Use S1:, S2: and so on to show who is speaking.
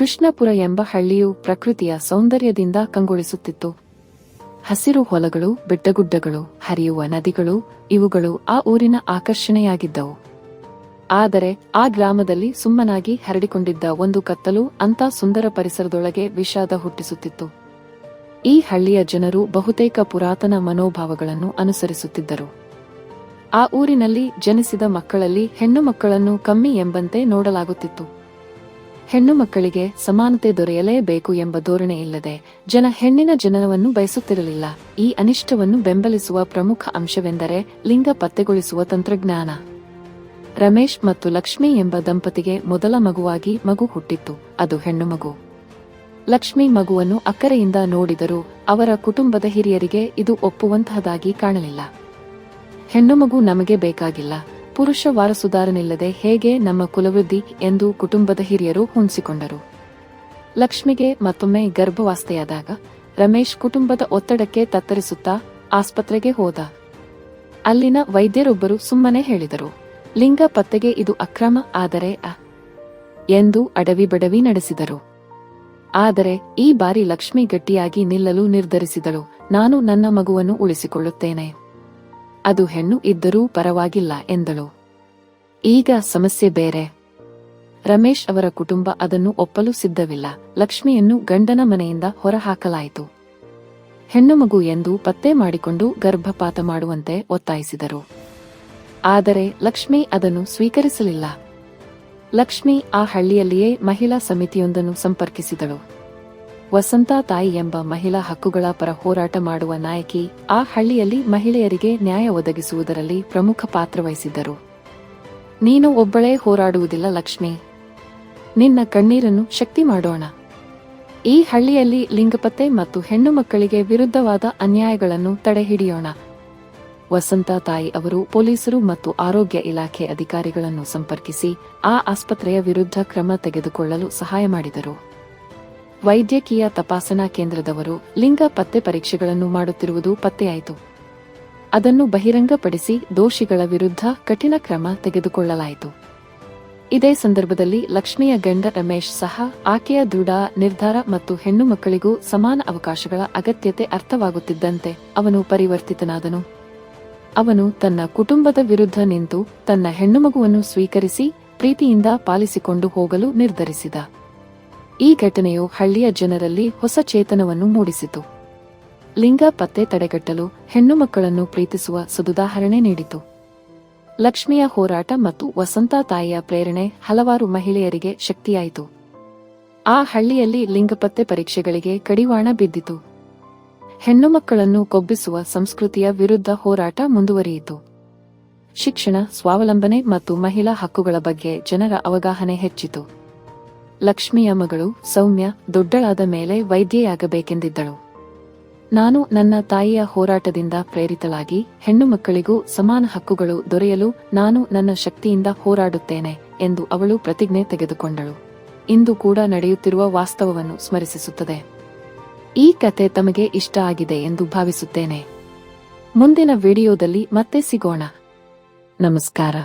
S1: ಕೃಷ್ಣಪುರ ಎಂಬ ಹಳ್ಳಿಯು ಪ್ರಕೃತಿಯ ಸೌಂದರ್ಯದಿಂದ ಕಂಗೊಳಿಸುತ್ತಿತ್ತು. ಹಸಿರು ಹೊಲಗಳು, ಬೆಟ್ಟಗುಡ್ಡಗಳು, ಹರಿಯುವ ನದಿಗಳು, ಇವುಗಳು ಆ ಊರಿನ ಆಕರ್ಷಣೆಯಾಗಿದ್ದವು. ಆದರೆ ಆ ಗ್ರಾಮದಲ್ಲಿ ಸುಮ್ಮನಾಗಿ ಹರಡಿಕೊಂಡಿದ್ದ ಒಂದು ಕತ್ತಲು ಅಂತ ಸುಂದರ ಪರಿಸರದೊಳಗೆ ವಿಷಾದ ಹುಟ್ಟಿಸುತ್ತಿತ್ತು. ಈ ಹಳ್ಳಿಯ ಜನರು ಬಹುತೇಕ ಪುರಾತನ ಮನೋಭಾವಗಳನ್ನು ಅನುಸರಿಸುತ್ತಿದ್ದರು. ಆ ಊರಿನಲ್ಲಿ ಜನಿಸಿದ ಮಕ್ಕಳಲ್ಲಿ ಹೆಣ್ಣು ಮಕ್ಕಳನ್ನು ಕಮ್ಮಿ ಎಂಬಂತೆ ನೋಡಲಾಗುತ್ತಿತ್ತು. ಹೆಣ್ಣು ಮಕ್ಕಳಿಗೆ ಸಮಾನತೆ ದೊರೆಯಲೇಬೇಕು ಎಂಬ ಧೋರಣೆ ಇಲ್ಲದೆ ಜನ ಹೆಣ್ಣಿನ ಜನನವನ್ನು ಬಯಸುತ್ತಿರಲಿಲ್ಲ. ಈ ಅನಿಷ್ಟವನ್ನು ಬೆಂಬಲಿಸುವ ಪ್ರಮುಖ ಅಂಶವೆಂದರೆ ಲಿಂಗ ಪತ್ತೆಗೊಳಿಸುವ ತಂತ್ರಜ್ಞಾನ. ರಮೇಶ್ ಮತ್ತು ಲಕ್ಷ್ಮಿ ಎಂಬ ದಂಪತಿಗೆ ಮೊದಲ ಮಗುವಾಗಿ ಮಗು ಹುಟ್ಟಿತ್ತು. ಅದು ಹೆಣ್ಣು ಮಗು. ಲಕ್ಷ್ಮಿ ಮಗುವನ್ನು ಅಕ್ಕರೆಯಿಂದ ನೋಡಿದರೂ ಅವರ ಕುಟುಂಬದ ಹಿರಿಯರಿಗೆ ಇದು ಒಪ್ಪುವಂತಹದಾಗಿ ಕಾಣಲಿಲ್ಲ. ಹೆಣ್ಣು ಮಗು ನಮಗೆ ಬೇಕಾಗಿಲ್ಲ. ಪುರುಷ ವಾರಸುದಾರನಿಲ್ಲದೆ ಹೇಗೆ ನಮ್ಮ ಕುಲವೃದ್ಧಿ ಎಂದು ಕುಟುಂಬದ ಹಿರಿಯರು ಹುಣಿಸಿಕೊಂಡರು. ಲಕ್ಷ್ಮಿಗೆ ಮತ್ತೊಮ್ಮೆ ಗರ್ಭವಾಸ್ತೆಯಾದಾಗ ರಮೇಶ್ ಕುಟುಂಬದ ಒತ್ತಡಕ್ಕೆ ತತ್ತರಿಸುತ್ತಾ ಆಸ್ಪತ್ರೆಗೆ ಹೋದ. ಅಲ್ಲಿನ ವೈದ್ಯರೊಬ್ಬರು ಸುಮ್ಮನೆ ಹೇಳಿದರು, ಲಿಂಗ ಪತ್ತೆಗೆ ಇದು ಅಕ್ರಮ, ಆದರೆ ಅ ಎಂದು ಅಡವಿ ಬಡವಿ ನಡೆಸಿದರು. ಆದರೆ ಈ ಬಾರಿ ಲಕ್ಷ್ಮಿ ಗಟ್ಟಿಯಾಗಿ ನಿಲ್ಲಲು ನಿರ್ಧರಿಸಿದಳು. ನಾನು ನನ್ನ ಮಗುವನ್ನು ಉಳಿಸಿಕೊಳ್ಳುತ್ತೇನೆ. ಅದು ಹೆಣ್ಣು ಇದ್ದರೂ ಪರವಾಗಿಲ್ಲ ಎಂದಳು. ಈಗ ಸಮಸ್ಯೆ ಬೇರೆ. ರಮೇಶ್ ಅವರ ಕುಟುಂಬ ಅದನ್ನು ಒಪ್ಪಲು ಸಿದ್ಧವಿಲ್ಲ. ಲಕ್ಷ್ಮಿಯನ್ನು ಗಂಡನ ಮನೆಯಿಂದ ಹೊರಹಾಕಲಾಯಿತು. ಹೆಣ್ಣು ಮಗು ಎಂದು ಪತ್ತೆ ಮಾಡಿಕೊಂಡು ಗರ್ಭಪಾತ ಮಾಡುವಂತೆ ಒತ್ತಾಯಿಸಿದರು. ಆದರೆ ಲಕ್ಷ್ಮಿ ಅದನ್ನು ಸ್ವೀಕರಿಸಲಿಲ್ಲ. ಲಕ್ಷ್ಮಿ ಆ ಹಳ್ಳಿಯಲ್ಲಿಯೇ ಮಹಿಳಾ ಸಮಿತಿಯೊಂದನ್ನು ಸಂಪರ್ಕಿಸಿದಳು. ವಸಂತ ತಾಯಿ ಎಂಬ ಮಹಿಳಾ ಹಕ್ಕುಗಳ ಪರ ಹೋರಾಟ ಮಾಡುವ ನಾಯಕಿ ಆ ಹಳ್ಳಿಯಲ್ಲಿ ಮಹಿಳೆಯರಿಗೆ ನ್ಯಾಯ ಒದಗಿಸುವುದರಲ್ಲಿ ಪ್ರಮುಖ ಪಾತ್ರ ವಹಿಸಿದ್ದರು. ನೀನು ಒಬ್ಬಳೇ ಹೋರಾಡುವುದಿಲ್ಲ ಲಕ್ಷ್ಮಿ. ನಿನ್ನ ಕಣ್ಣೀರನ್ನು ಶಕ್ತಿ ಮಾಡೋಣ. ಈ ಹಳ್ಳಿಯಲ್ಲಿ ಲಿಂಗಪತ್ತೆ ಮತ್ತು ಹೆಣ್ಣು ಮಕ್ಕಳಿಗೆ ವಿರುದ್ಧವಾದ ಅನ್ಯಾಯಗಳನ್ನು ತಡೆಹಿಡಿಯೋಣ. ವಸಂತ ತಾಯಿ ಅವರು ಪೊಲೀಸರು ಮತ್ತು ಆರೋಗ್ಯ ಇಲಾಖೆ ಅಧಿಕಾರಿಗಳನ್ನು ಸಂಪರ್ಕಿಸಿ ಆ ಆಸ್ಪತ್ರೆಯ ವಿರುದ್ಧ ಕ್ರಮ ತೆಗೆದುಕೊಳ್ಳಲು ಸಹಾಯ ಮಾಡಿದರು. ವೈದ್ಯಕೀಯ ತಪಾಸಣಾ ಕೇಂದ್ರದವರು ಲಿಂಗ ಪತ್ತೆ ಪರೀಕ್ಷೆಗಳನ್ನು ಮಾಡುತ್ತಿರುವುದು ಪತ್ತೆಯಾಯಿತು. ಅದನ್ನು ಬಹಿರಂಗಪಡಿಸಿ ದೋಷಿಗಳ ವಿರುದ್ಧ ಕಠಿಣ ಕ್ರಮ ತೆಗೆದುಕೊಳ್ಳಲಾಯಿತು. ಇದೇ ಸಂದರ್ಭದಲ್ಲಿ ಲಕ್ಷ್ಮಿಯ ಗಂಡ ರಮೇಶ್ ಸಹ ಆಕೆಯ ದೃಢ, ನಿರ್ಧಾರ ಮತ್ತು ಹೆಣ್ಣು ಮಕ್ಕಳಿಗೂ ಸಮಾನ ಅವಕಾಶಗಳ ಅಗತ್ಯತೆ ಅರ್ಥವಾಗುತ್ತಿದ್ದಂತೆ ಅವನು ಪರಿವರ್ತಿತನಾದನು. ಅವನು ತನ್ನ ಕುಟುಂಬದ ವಿರುದ್ಧ ನಿಂತು ತನ್ನ ಹೆಣ್ಣುಮಗುವನ್ನು ಸ್ವೀಕರಿಸಿ ಪ್ರೀತಿಯಿಂದ ಪಾಲಿಸಿಕೊಂಡು ಹೋಗಲು ನಿರ್ಧರಿಸಿದ. ಈ ಘಟನೆಯು ಹಳ್ಳಿಯ ಜನರಲ್ಲಿ ಹೊಸ ಚೇತನವನ್ನು ಮೂಡಿಸಿತು. ಲಿಂಗ ಪತ್ತೆ ತಡೆಗಟ್ಟಲು ಹೆಣ್ಣು ಮಕ್ಕಳನ್ನು ಪ್ರೀತಿಸುವ ಸದುದಾಹರಣೆ ನೀಡಿತು. ಲಕ್ಷ್ಮಿಯ ಹೋರಾಟ ಮತ್ತು ವಸಂತ ತಾಯಿಯ ಪ್ರೇರಣೆ ಹಲವಾರು ಮಹಿಳೆಯರಿಗೆ ಶಕ್ತಿಯಾಯಿತು. ಆ ಹಳ್ಳಿಯಲ್ಲಿ ಲಿಂಗಪತ್ತೆ ಪರೀಕ್ಷೆಗಳಿಗೆ ಕಡಿವಾಣ ಬಿದ್ದಿತು. ಹೆಣ್ಣು ಮಕ್ಕಳನ್ನು ಕೊಬ್ಬಿಸುವ ಸಂಸ್ಕೃತಿಯ ವಿರುದ್ಧ ಹೋರಾಟ ಮುಂದುವರಿಯಿತು. ಶಿಕ್ಷಣ, ಸ್ವಾವಲಂಬನೆ ಮತ್ತು ಮಹಿಳಾ ಹಕ್ಕುಗಳ ಬಗ್ಗೆ ಜನರ ಅವಗಾಹನೆ ಹೆಚ್ಚಿತು. ಲಕ್ಷ್ಮಿಯ ಮಗಳು ಸೌಮ್ಯ ದೊಡ್ಡಳಾದ ಮೇಲೆ ವೈದ್ಯೆಯಾಗಬೇಕೆಂದಿದ್ದಳು. ನಾನು ನನ್ನ ತಾಯಿಯ ಹೋರಾಟದಿಂದ ಪ್ರೇರಿತಳಾಗಿ ಹೆಣ್ಣು ಮಕ್ಕಳಿಗೂ ಸಮಾನ ಹಕ್ಕುಗಳು ದೊರೆಯಲು ನಾನು ನನ್ನ ಶಕ್ತಿಯಿಂದ ಹೋರಾಡುತ್ತೇನೆ ಎಂದು ಅವಳು ಪ್ರತಿಜ್ಞೆ ತೆಗೆದುಕೊಂಡಳು. ಇಂದು ಕೂಡ ನಡೆಯುತ್ತಿರುವ ವಾಸ್ತವವನ್ನು ಸ್ಮರಿಸುತ್ತದೆ. ಈ ಕತೆ ತಮಗೆ ಇಷ್ಟ ಆಗಿದೆ ಎಂದು ಭಾವಿಸುತ್ತೇನೆ. ಮುಂದಿನ ವಿಡಿಯೋದಲ್ಲಿ ಮತ್ತೆ ಸಿಗೋಣ. ನಮಸ್ಕಾರ.